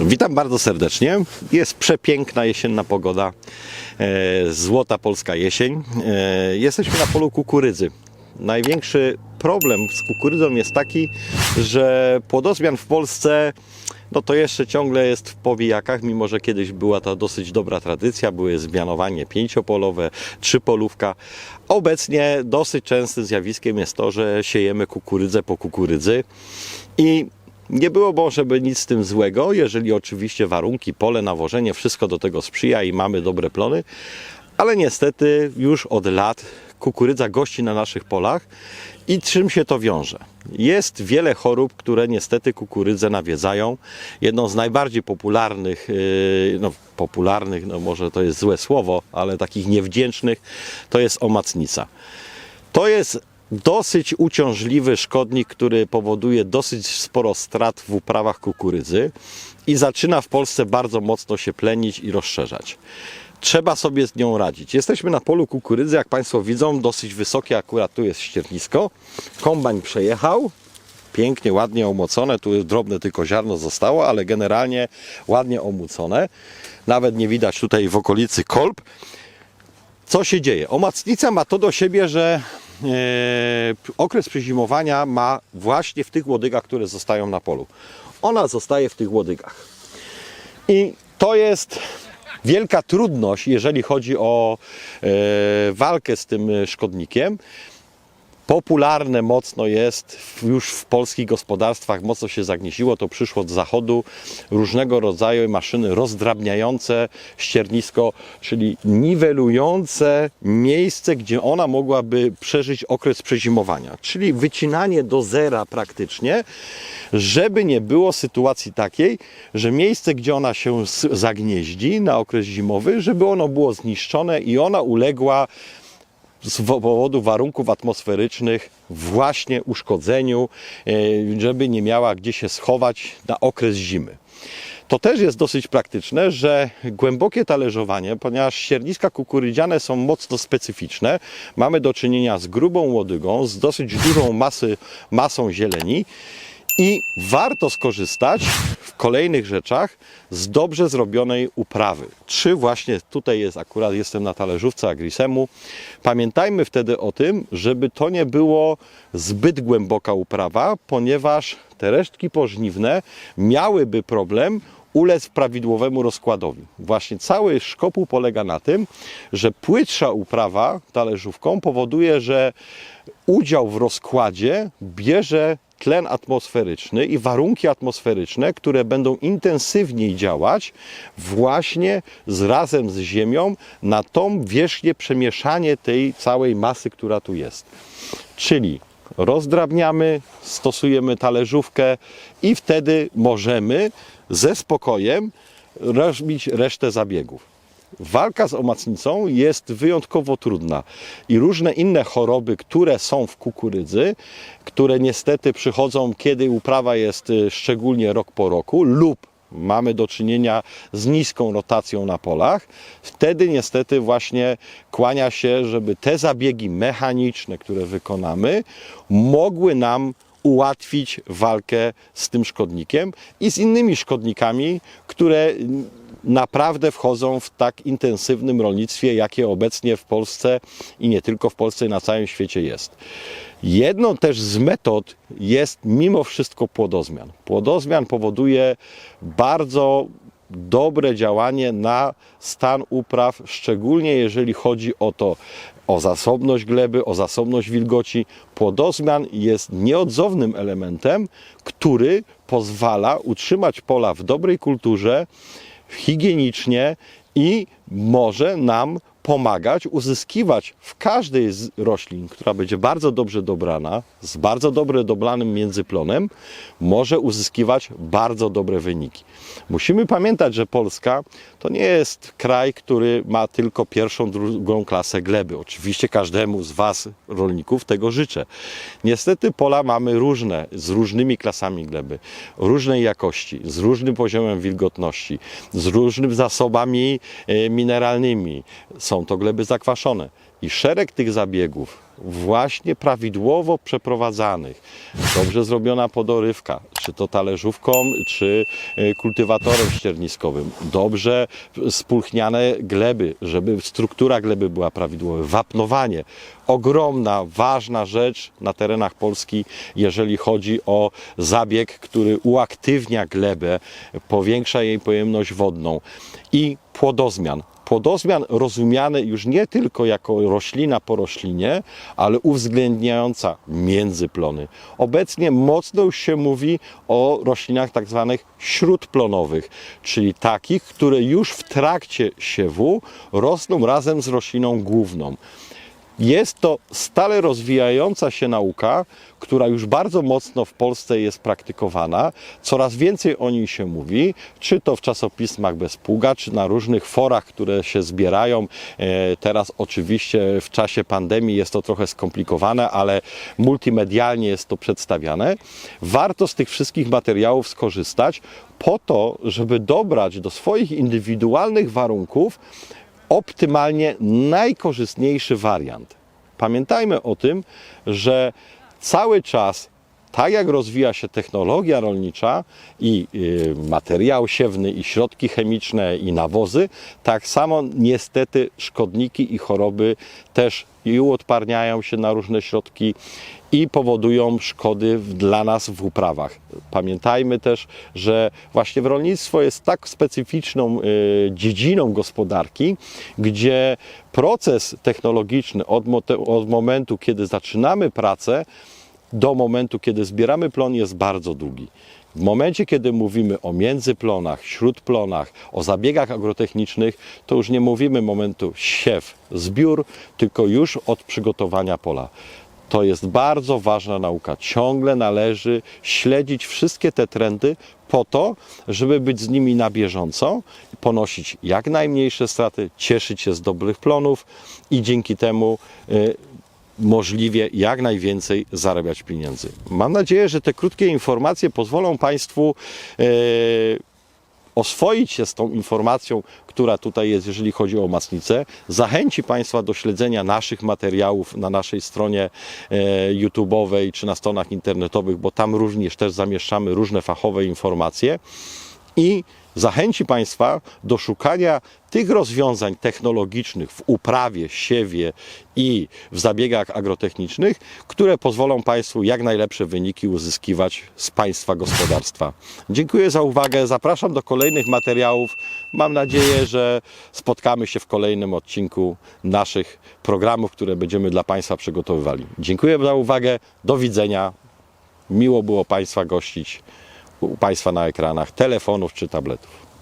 Witam bardzo serdecznie. Jest przepiękna jesienna pogoda. E, Złota polska jesień. E, Jesteśmy na polu kukurydzy. Największy problem z kukurydzą jest taki, że płodozmian w Polsce no to jeszcze ciągle jest w powijakach, mimo że kiedyś była to dosyć dobra tradycja, były zmianowanie pięciopolowe, trzypolówka. Obecnie dosyć częstym zjawiskiem jest to, że siejemy kukurydzę po kukurydzy i nie było może by nic z tym złego, jeżeli oczywiście warunki, pole, nawożenie, wszystko do tego sprzyja i mamy dobre plony, ale niestety już od lat kukurydza gości na naszych polach i czym się to wiąże? Jest wiele chorób, które niestety kukurydzę nawiedzają. Jedną z najbardziej popularnych, yy, no popularnych, no może to jest złe słowo, ale takich niewdzięcznych, to jest omacnica. To jest dosyć uciążliwy szkodnik, który powoduje dosyć sporo strat w uprawach kukurydzy i zaczyna w Polsce bardzo mocno się plenić i rozszerzać. Trzeba sobie z nią radzić. Jesteśmy na polu kukurydzy, jak Państwo widzą, dosyć wysokie, akurat tu jest ściernisko. Kombajn przejechał, pięknie, ładnie omocone. Tu jest drobne tylko ziarno zostało, ale generalnie ładnie omucone. Nawet nie widać tutaj w okolicy kolb. Co się dzieje? Omacnica ma to do siebie, że okres przezimowania ma właśnie w tych łodygach, które zostają na polu. Ona zostaje w tych łodygach. I to jest wielka trudność, jeżeli chodzi o e, walkę z tym e, szkodnikiem. Popularne mocno jest już w polskich gospodarstwach, mocno się zagnieździło, to przyszło od zachodu, różnego rodzaju maszyny rozdrabniające ściernisko, czyli niwelujące miejsce, gdzie ona mogłaby przeżyć okres przezimowania, czyli wycinanie do zera praktycznie, żeby nie było sytuacji takiej, że miejsce, gdzie ona się zagnieździ na okres zimowy, żeby ono było zniszczone i ona uległa z wo- powodu warunków atmosferycznych właśnie uszkodzeniu, e, żeby nie miała gdzie się schować na okres zimy. To też jest dosyć praktyczne, że głębokie talerzowanie, ponieważ ścierniska kukurydziane są mocno specyficzne, mamy do czynienia z grubą łodygą, z dosyć dużą masy, masą zieleni i warto skorzystać w kolejnych rzeczach z dobrze zrobionej uprawy. Czy właśnie tutaj jest akurat jestem na talerzówce Agrisemu. Pamiętajmy wtedy o tym, żeby to nie było zbyt głęboka uprawa, ponieważ te resztki pożniwne miałyby problem ulec prawidłowemu rozkładowi. Właśnie cały szkopuł polega na tym, że płytsza uprawa talerzówką powoduje, że udział w rozkładzie bierze tlen atmosferyczny i warunki atmosferyczne, które będą intensywniej działać właśnie z razem z ziemią na tą wierzchnię przemieszanie tej całej masy, która tu jest. Czyli rozdrabniamy, stosujemy talerzówkę i wtedy możemy ze spokojem robić resztę zabiegów. Walka z omacnicą jest wyjątkowo trudna i różne inne choroby, które są w kukurydzy, które niestety przychodzą, kiedy uprawa jest y, szczególnie rok po roku lub mamy do czynienia z niską rotacją na polach, wtedy niestety właśnie kłania się, żeby te zabiegi mechaniczne, które wykonamy, mogły nam ułatwić walkę z tym szkodnikiem i z innymi szkodnikami, które naprawdę wchodzą w tak intensywnym rolnictwie, jakie obecnie w Polsce i nie tylko w Polsce, na całym świecie jest. Jedną też z metod jest mimo wszystko płodozmian. Płodozmian powoduje bardzo dobre działanie na stan upraw, szczególnie jeżeli chodzi o to, o zasobność gleby, o zasobność wilgoci. Płodozmian jest nieodzownym elementem, który pozwala utrzymać pola w dobrej kulturze, higienicznie i może nam pomagać uzyskiwać w każdej z roślin, która będzie bardzo dobrze dobrana, z bardzo dobrze dobranym międzyplonem, może uzyskiwać bardzo dobre wyniki. Musimy pamiętać, że Polska to nie jest kraj, który ma tylko pierwszą, drugą klasę gleby. Oczywiście każdemu z Was, rolników, tego życzę. Niestety pola mamy różne, z różnymi klasami gleby, różnej jakości, z różnym poziomem wilgotności, z różnymi zasobami e, mineralnymi. Są są to gleby zakwaszone. I szereg tych zabiegów, właśnie prawidłowo przeprowadzanych, dobrze zrobiona podorywka, czy to talerzówką, czy y, kultywatorem ścierniskowym, dobrze spulchniane gleby, żeby struktura gleby była prawidłowa, wapnowanie. Ogromna, ważna rzecz na terenach Polski, jeżeli chodzi o zabieg, który uaktywnia glebę, powiększa jej pojemność wodną i płodozmian. Płodozmian rozumiany już nie tylko jako roślina po roślinie, ale uwzględniająca międzyplony. Obecnie mocno już się mówi o roślinach tak zwanych śródplonowych, czyli takich, które już w trakcie siewu rosną razem z rośliną główną. Jest to stale rozwijająca się nauka, która już bardzo mocno w Polsce jest praktykowana. Coraz więcej o niej się mówi, czy to w czasopismach bez pługa, czy na różnych forach, które się zbierają. E, Teraz oczywiście w czasie pandemii jest to trochę skomplikowane, ale multimedialnie jest to przedstawiane. Warto z tych wszystkich materiałów skorzystać po to, żeby dobrać do swoich indywidualnych warunków optymalnie najkorzystniejszy wariant. Pamiętajmy o tym, że cały czas, tak jak rozwija się technologia rolnicza i y, materiał siewny, i środki chemiczne, i nawozy, tak samo niestety szkodniki i choroby też i uodparniają się na różne środki i powodują szkody dla nas w uprawach. Pamiętajmy też, że właśnie w rolnictwo jest tak specyficzną y, dziedziną gospodarki, gdzie proces technologiczny od, od momentu, kiedy zaczynamy pracę, do momentu, kiedy zbieramy plon, jest bardzo długi. W momencie, kiedy mówimy o międzyplonach, śródplonach, o zabiegach agrotechnicznych, to już nie mówimy momentu siew, zbiór, tylko już od przygotowania pola. To jest bardzo ważna nauka. Ciągle należy śledzić wszystkie te trendy po to, żeby być z nimi na bieżąco, ponosić jak najmniejsze straty, cieszyć się z dobrych plonów i dzięki temu y, możliwie jak najwięcej zarabiać pieniędzy. Mam nadzieję, że te krótkie informacje pozwolą Państwu e, oswoić się z tą informacją, która tutaj jest, jeżeli chodzi o masnicę. Zachęci Państwa do śledzenia naszych materiałów na naszej stronie e, YouTube'owej czy na stronach internetowych, bo tam również też zamieszczamy różne fachowe informacje i zachęci Państwa do szukania tych rozwiązań technologicznych w uprawie, siewie i w zabiegach agrotechnicznych, które pozwolą Państwu jak najlepsze wyniki uzyskiwać z Państwa gospodarstwa. Dziękuję za uwagę, zapraszam do kolejnych materiałów. Mam nadzieję, że spotkamy się w kolejnym odcinku naszych programów, które będziemy dla Państwa przygotowywali. Dziękuję za uwagę, do widzenia. Miło było Państwa gościć u Państwa na ekranach telefonów czy tabletów.